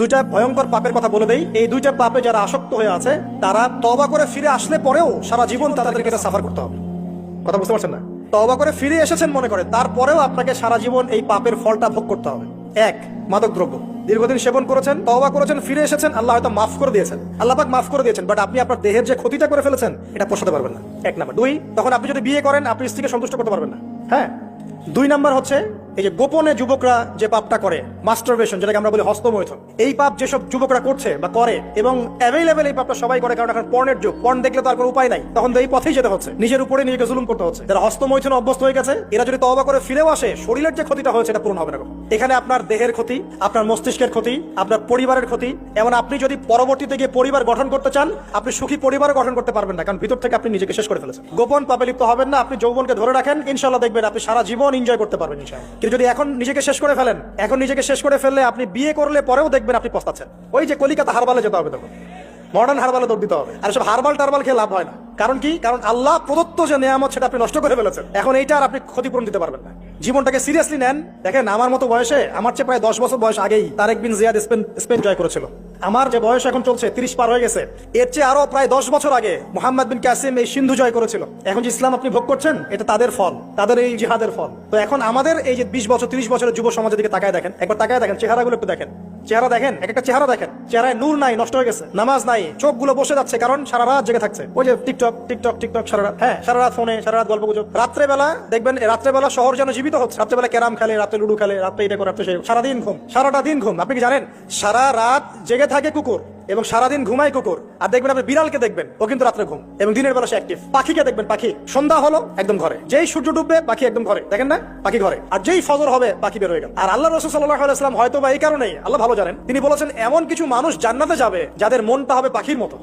দুইটা ভয়ঙ্কর পাপের কথা বলে দেই। এই দুইটা পাপে যারা আসক্ত হয়ে আছে, তারা তবা করে ফিরে আসলে পরেও সারা জীবন তাদেরকে সাফার করতে হবে। কথা বুঝতে পারছেন না? তবা করে ফিরে এসেছেন মনে করে, তারপরেও আপনাকে সারা জীবন এই পাপের ফলটা ভোগ করতে হবে। এক মাদক দ্রব্য দীর্ঘদিন সেবন করেছেন তবা করেছেন, ফিরে এসেছেন, আল্লাহ হয়তো মাফ করে দিয়েছেন। আল্লাহ পাক মাফ করে দিয়েছেন বাট আপনি আপনার দেহের যে ক্ষতিটা করে ফেলেছেন, এটা পোষাতে পারবেন না। এক নাম্বার। দুই, তখন আপনি যদি বিয়ে করেন, আপনি স্ত্রীকে সন্তুষ্ট করতে পারবেন না। হ্যাঁ? দুই নাম্বার হচ্ছে এই যে গোপনে যুবকরা যে পাপটা করে মাস্টারবেশন যেটাকে আমরা বলি হস্তমৈথুন, এই পাপ যেসব যুবকরা করছে বা করে এবং অ্যাভেলেবেল এই পাপটা সবাই করে, কারণ এখন পর্নের যুগ পর্ন দেখলে তো আর কোনো উপায় নাই। তখন তো এই পথেই যেতে হচ্ছে। নিজের উপরে নিজেকে জুলুম করতে হচ্ছে। যারা হস্তমৈথুন অভ্যস্ত হয়ে গেছে, এরা যদি তবা করে ফিরেও আসে, শরীরের যে ক্ষতিটা হয়েছে, এটা পূরণ হবে না এখানে আপনার দেহের ক্ষতি, আপনার মস্তিষ্কের ক্ষতি, আপনার পরিবারের ক্ষতি, এমন আপনি যদি পরবর্তীতে গিয়ে পরিবার গঠন করতে চান, আপনি সুখী পরিবার গঠন করতে পারবেন না, কারণ ভিতর থেকে আপনি নিজেকে শেষ করে ফেলেছেন। গোপন পাপে লিপ্ত হবেন না, আপনি যৌবনকে ধরে রাখেন ইনশাল্লাহ দেখবেন আপনি সারা জীবন এনজয় করতে পারবেন ইনশাল্লাহ কিন্তু যদি এখন নিজেকে শেষ করে ফেলেন, এখন নিজেকে শেষ করে ফেললে আপনি বিয়ে করলে পরেও দেখবেন আপনি পস্তাচ্ছেন। ওই যে কলিকাতা হারবালে যেতে হবে তখন। মডার্ন হারবালে দৌড় দিতে হবে। আর সব হারবাল টারবাল খেয়ে লাভ হয় না। কারণ কি? কারণ আল্লাহ প্রদত্ত যে নিয়ামত, সেটা আপনি নষ্ট করে ফেলেছেন। এখন এইটা আর আপনি ক্ষতিপূরণ দিতে পারবেন না। জীবনটাকে সিরিয়াসলি নেন। দেখেন, আমার মতো বয়সে, আমার চেয়ে প্রায় দশ বছর বয়স আগেই তার একদিন জিয়াদ স্পেন স্পেন জয় করেছিল। আমার যে বয়স এখন চলছে, তিরিশ পার হয়ে গেছে, এর চেয়ে আরও প্রায় দশ বছর আগে মোহাম্মদ বিন কাসিম এই সিন্ধু জয় করেছিল। এখন যে ইসলাম আপনি ভোগ করছেন, এটা তাদের ফল, তাদের এই জিহাদের ফল। তো এখন আমাদের এই যে বিশ বছর, তিরিশ বছরের যুব সমাজের দিকে তাকায় দেখেন, একবার তাকায় দেখেন, চেহারাগুলো একটু দেখেন। চেহারা দেখেন, এক একটা চেহারা দেখেন। চেহারায় নূর নাই, নষ্ট হয়ে গেছে। নামাজ নাই, চোখগুলো বসে যাচ্ছে, কারণ সারা রাত জেগে থাকছে। ওই যে টিকটক টিকটক টিকটক, সারা রাত। হ্যাঁ সারা রাত ফোনে, সারা রাত গল্প গুজব। রাত্রে বেলা দেখবেন, রাত্রেবেলা শহর যেন জীবিত হচ্ছে। রাত্রেবেলা ক্যারাম খেলে রাতে লুডু খেলে, রাত্রে এটা করে, রাত্রে সারাদিন ঘুম। সারাটা দিন ঘুম। আপনি কি জানেন? সারা রাত জেগে থাকে কুকুর। এবং সারাদিন ঘুমায় কুকুর। আর দেখবেন আপনি বিড়ালকে দেখবেন, ও কিন্তু রাত্রে ঘুম। এবং দিনের বেলা সে অ্যাক্টিভ পাখিকে দেখবেন, পাখি। সন্ধ্যা হলো, একদম ঘরে। যেই সূর্য ডুববে, পাখি একদম ঘরে। দেখেন না? পাখি ঘরে। আর যেই ফজর হবে, পাখি বের হয়ে গেল। আর আল্লাহ রসুল সাল্লাহাম হয়তো বা এই কারণেই, আল্লাহ ভালো জানেন, তিনি বলেছেন, এমন কিছু মানুষ জান্নাতে যাবে, যাদের মনটা হবে পাখির মতো।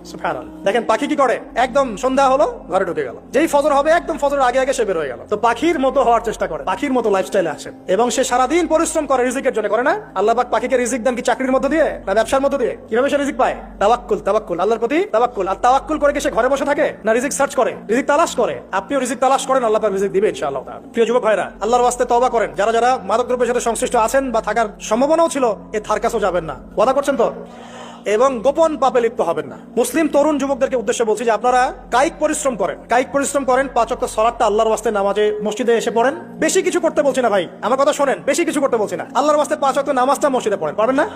দেখেন, পাখি কি করে? একদম সন্ধ্যা হলো, ঘরে ঢুকে গেল। যেই ফজর হবে, একদম ফজরের আগে আগে সে বের হয়ে গেল। তো পাখির মতো হওয়ার চেষ্টা করে, পাখির মতো লাইফস্টাইলে আসেন এবং সে সারাদিন পরিশ্রম করে রিজিকের জন্য, করে না? আল্লাহ পাখিকে রিজিক দেন কি চাকরির মধ্যে দিয়ে, না ব্যবসার মধ্যে দিয়ে? কীভাবে সে রিজিক পায়? আল্লাহর প্রতি আর করে কি সে ঘরে বসে থাকে? না রিজিক সার্চ করে? রিজিক তালাশ করে? আপনিও রিজিক তালাশ করেন, আল্লাহ পাক রিজিক দিবে, ইনশাআল্লাহ। প্রিয় যুবক ভাইরা, আল্লাহর ওয়াস্তে তওবা করেন। যারা যারা মাদক দ্রব্যের সাথে সংশ্লিষ্ট আছেন বা থাকার সম্ভাবনাও ছিল, এ থার কাছেও যাবেন না। ওয়াদা করছেন তো? এবং গোপন পাপে লিপ্ত হবেন না। মুসলিম, তরুণ যুবকদেরকে উদ্দেশ্যে বলছি যে আপনারা কায়িক পরিশ্রম করেন। কায়িক পরিশ্রম করেন, পাঁচ অক্ট সলাটটা আল্লাহর ওয়াস্তে নামাজে মসজিদে এসে পড়েন। বেশি কিছু করতে বলছি না ভাই, আমার কথা শোনেন, বেশি কিছু করতে বলছি না। আল্লাহর ওয়াস্তে পাঁচ অক্ট নামাজটা মসজিদে পড়েন, পারবেন না?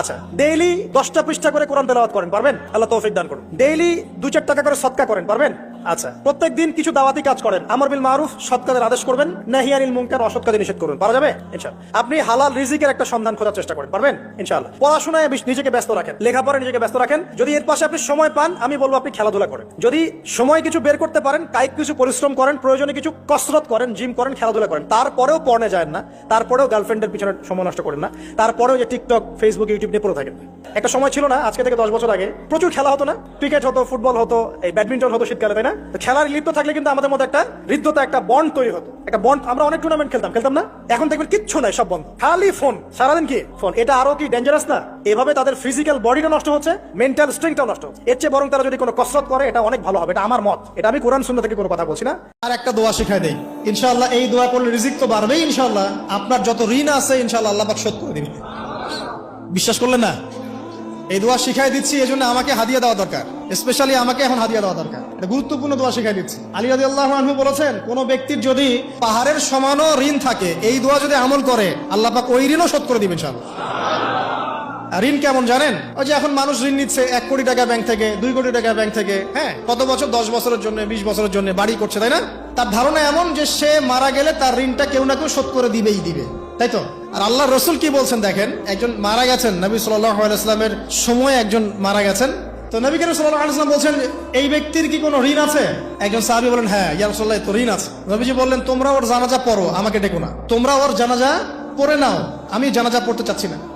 আচ্ছা ডেইলি দশটা পৃষ্ঠা করে কোরআন তেলাওয়াত করেন, পারবেন? আল্লাহ তৌফিক দান করুন। ডেইলি দু চার টাকা করে সৎকা করেন, পারবেন? আচ্ছা প্রত্যেক দিন কিছু দাওয়াতি কাজ করেন। আমর বিল মারুফ আদেশ করবেন নাহিয়ানিল কাজে নিষেধ পারা যাবে? আপনি হালাল রিজিকের একটা সন্ধান খোঁজার চেষ্টা করেন। পারবেন? ইনশাআল্লাহ পড়াশোনায় নিজেকে ব্যস্ত রাখেন। লেখাপড়ায় নিজেকে ব্যস্ত রাখেন। যদি এর পাশে আপনি সময় পান, আমি বলব আপনি খেলাধুলা করেন। যদি সময় কিছু বের করতে পারেন, কায়িক কিছু পরিশ্রম করেন, প্রয়োজনে কিছু কসরত করেন, জিম করেন, খেলাধুলা করেন, তারপরেও পড়নে যায় না। তারপরেও গার্লফ্রেন্ডের পিছনে সময় নষ্ট করেন না। তারপরেও যে টিকটক, ফেসবুক, ইউটিউব নিয়ে পড়ে থাকেন। একটা সময় ছিল না, আজকে থেকে দশ বছর আগে। প্রচুর খেলা হতো না। ক্রিকেট হতো, ফুটবল হতো, এই ব্যাডমিন্টন হতো শীতকালে, তাই না? তো খেলার লিপ্ত থাকলে কিন্তু আমাদের মধ্যে একটা হৃদ্যতা, একটা বন্ড তৈরি হতো। একটা বন্ড আমরা অনেক টুর্নামেন্ট খেলতাম খেলতাম না? এখন দেখবেন কিচ্ছু নাই, সব বন্ধ। খালি ফোন সারাদিন কি? ফোন এটা আরও কি ডেঞ্জারাস না? এভাবে তাদের ফিজিক্যাল বডিটা নষ্ট হচ্ছে মেন্টাল স্ট্রেংথটাও নষ্ট হচ্ছে। এর চেয়ে বরং তারা যদি কোনো কসরত করে, এটা অনেক ভালো হবে। এটা আমার মত। এটা আমি কোরআন শূন্য থেকে কোনো কথা বলছি না। আর একটা দোয়া শিখাই দেই। ইনশাআল্লাহ এই দোয়া করলে রিজিক তো বাড়বেই ইনশাআল্লাহ। আপনার যত ঋণ আছে, ইনশাআল্লাহ আল্লাহ পাক শোধ করে দিবে বিশ্বাস করলেন না? এই দোয়া শিখাই দিচ্ছি এই জন্য আমাকে হাদিয়া দেওয়া দরকার। স্পেশালি আমাকে এখন হাদিয়া দেওয়া দরকার। এটা গুরুত্বপূর্ণ দোয়া শিখাই দিচ্ছি। আলী রাজি আল্লাহ আনহু বলেছেন, কোন ব্যক্তির যদি পাহাড়ের সমানও ঋণ থাকে, এই দোয়া যদি আমল করে, আল্লাহ পাক ওই ঋণও শোধ করে দিবেন আর ঋণ কেমন জানেন? ওই যে এখন মানুষ ঋণ নিচ্ছে এক কোটি টাকা ব্যাংক থেকে, দুই কোটি টাকা ব্যাংক থেকে হ্যাঁ? কত বছর? দশ বছরের জন্য, বিশ বছরের জন্য বাড়ি করছে, তাই না? তার ধারণা এমন যে সে মারা গেলে তার ঋণটা কেউ না কেউ শোধ করে দিবেই দিবে। তাই তো? আর আল্লাহ রসুল কি বলছেন দেখেন? একজন মারা গেছেন, নবী সাল্লামের সময় একজন মারা গেছেন। তো নবী করিম আলসালাম বলছেন, এই ব্যক্তির কি কোনো ঋণ আছে? একজন সাহাবি বলেন হ্যাঁ ইয়া রাসূলুল্লাহ তো ঋণ আছে। নবীজি বললেন, তোমরা ওর জানাজা পড়ো, আমাকে ডেকো না। তোমরা ওর জানাজা পড়ে নাও। আমি জানাজা পড়তে চাচ্ছি না।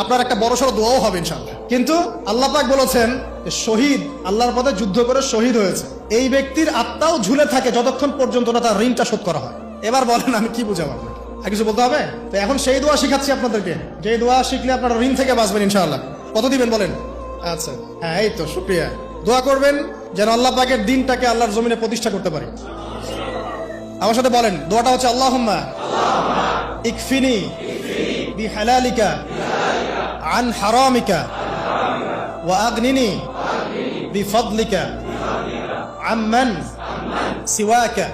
আপনার একটা বড় সড়ো দোয়াও হবে ইনশাল্লাহ কিন্তু আল্লাহ পাক বলেছেন শহীদ আল্লাহর পথে যুদ্ধ করে শহীদ হয়েছে। এই ব্যক্তির আত্মাও ঝুলে থাকে যতক্ষণ পর্যন্ত না তার ঋণটা শোধ করা হয়। এবার বলেন, আমি কি বুঝাবো আপনাকে? আর কিছু বলতে হবে? তো এখন সেই দোয়া শিখাচ্ছি আপনাদেরকে। যে দোয়া শিখলে আপনারা ঋণ থেকে বাঁচবেন ইনশাআল্লাহ। কত দিবেন বলেন? আচ্ছা হ্যাঁ এই তো, শুক্রিয়া। দোয়া করবেন যেন আল্লাহ পাকের দিনটাকে আল্লাহর জমিনে প্রতিষ্ঠা করতে পারি। আমার সাথে বলেন, দোয়াটা হচ্ছে আল্লাহ ইকফিনি বি ওয়া আগনিনি বি ফদলিকা আম্মান সিওয়াকা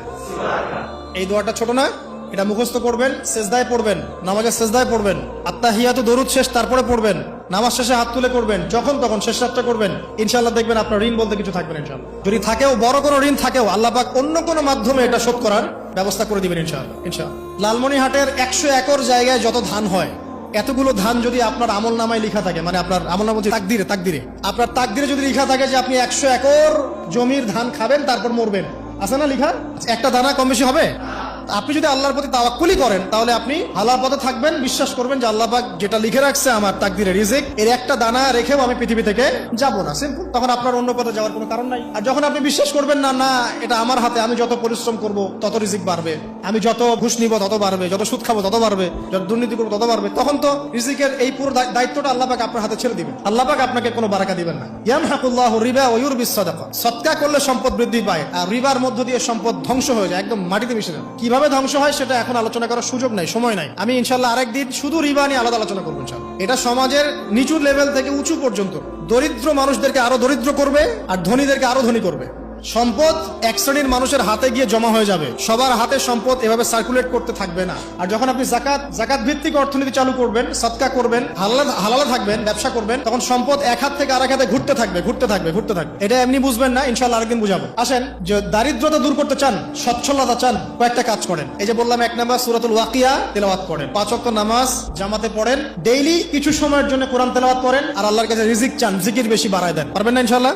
এই দোয়াটা ছোট না, এটা মুখস্থ করবেন, সেজদায় পড়বেন, নামাজের সেজদায় পড়বেন। আত্মাহিয়াত দরুদ শেষ, তারপরে পড়বেন। নামাজ শেষে হাত তুলে করবেন, যখন তখন শেষ রাতটা করবেন। ইনশাল্লাহ দেখবেন আপনার ঋণ বলতে কিছু থাকবে না ইনশাল্লাহ যদি থাকেও, বড় কোনো ঋণ থাকেও, আল্লাহ পাক অন্য কোনো মাধ্যমে এটা শোধ করার ব্যবস্থা করে দিবেন ইনশাআল্লাহ ইনশাআল্লাহ। লালমনিহাটের একশো একর জায়গায় যত ধান হয় এতগুলো ধান যদি আপনার আমল নামায় লেখা থাকে মানে আপনার আমল নাম তাকদিরে তাকদিরে। আপনার তাকদিরে যদি লিখা থাকে যে আপনি একশো একর জমির ধান খাবেন, তারপর মরবেন। আছে না লিখা? একটা দানা কম বেশি হবে? আপনি যদি আল্লাহর প্রতি তাওয়াক্কুলি করেন, তাহলে আপনি হালাল পথে থাকবেন। বিশ্বাস করবেন যে আল্লাহ পাক যেটা লিখে রাখছে আমার তাকদিরে রিজিক, এর একটা দানা রেখেও আমি পৃথিবী থেকে যাব না। সিম্পল তখন আপনার অন্য পথে যাওয়ার কোনো কারণ নাই। আর যখন আপনি বিশ্বাস করবেন, না না, এটা আমার হাতে, আমি যত পরিশ্রম করব, তত রিজিক বাড়বে। আমি যত ঘুষ নিব, তত বাড়বে, যত সুদ খাব, তত বাড়বে, যত দুর্নীতি করব, তত বাড়বে। তখন তো রিজিকের এই পুরো দায়- দায়িত্বটা আল্লাহ পাক আপনার হাতে ছেড়ে দিবেন। আল্লাহ পাক আপনাকে কোনো বারাকা দিবেন না। ইয়াম হাকুল্লাহ রিবা ওয়ুর বিসাদাকা সৎকা করলে সম্পদ বৃদ্ধি পায়, আর রিবার মধ্য দিয়ে সম্পদ ধ্বংস হয়ে যায়, একদম মাটিতে মিশে যায় কীভাবে ধ্বংস হয়, সেটা এখন আলোচনা করার সুযোগ নাই, সময় নাই। আমি ইনশাল্লাহ আরেকদিন শুধু রিবা নিয়ে আলাদা আলোচনা করব ইনশাল্লাহ এটা সমাজের নিচু লেভেল থেকে উঁচু পর্যন্ত। দরিদ্র মানুষদেরকে আরও দরিদ্র করবে, আর ধনীদেরকে আরও ধনী করবে। সম্পদ এক শ্রেণির মানুষের হাতে গিয়ে জমা হয়ে যাবে। সবার হাতে সম্পদ এভাবে সার্কুলেট করতে থাকবে না। আর যখন আপনি জাকাত জাকাত ভিত্তিক অর্থনীতি চালু করবেন, সৎকা করবেন, হালাল, হালালে থাকবেন, ব্যবসা করবেন, তখন সম্পদ এক হাত থেকে আরেক হাতে ঘুরতে থাকবে ঘুরতে থাকবে ঘুরতে থাকবে। এটা এমনি বুঝবেন না ইনশাল্লাহ আরেকদিন বুঝাবো। আসেন, যে দারিদ্রতা দূর করতে চান সচ্ছলতা চান, কয়েকটা কাজ করেন। এই যে বললাম এক নাম্বার সুরাতুল ওয়াকিয়া, তেলাওয়াত করেন। পাঁচ ওয়াক্ত নামাজ, জামাতে পড়েন, ডেইলি কিছু সময়ের জন্য কোরআন তেলাওয়াত করেন, আর আল্লাহর কাছে রিজিক চান, জিকির বেশি বাড়ায় দেন। পারবেন না ইনশাল্লাহ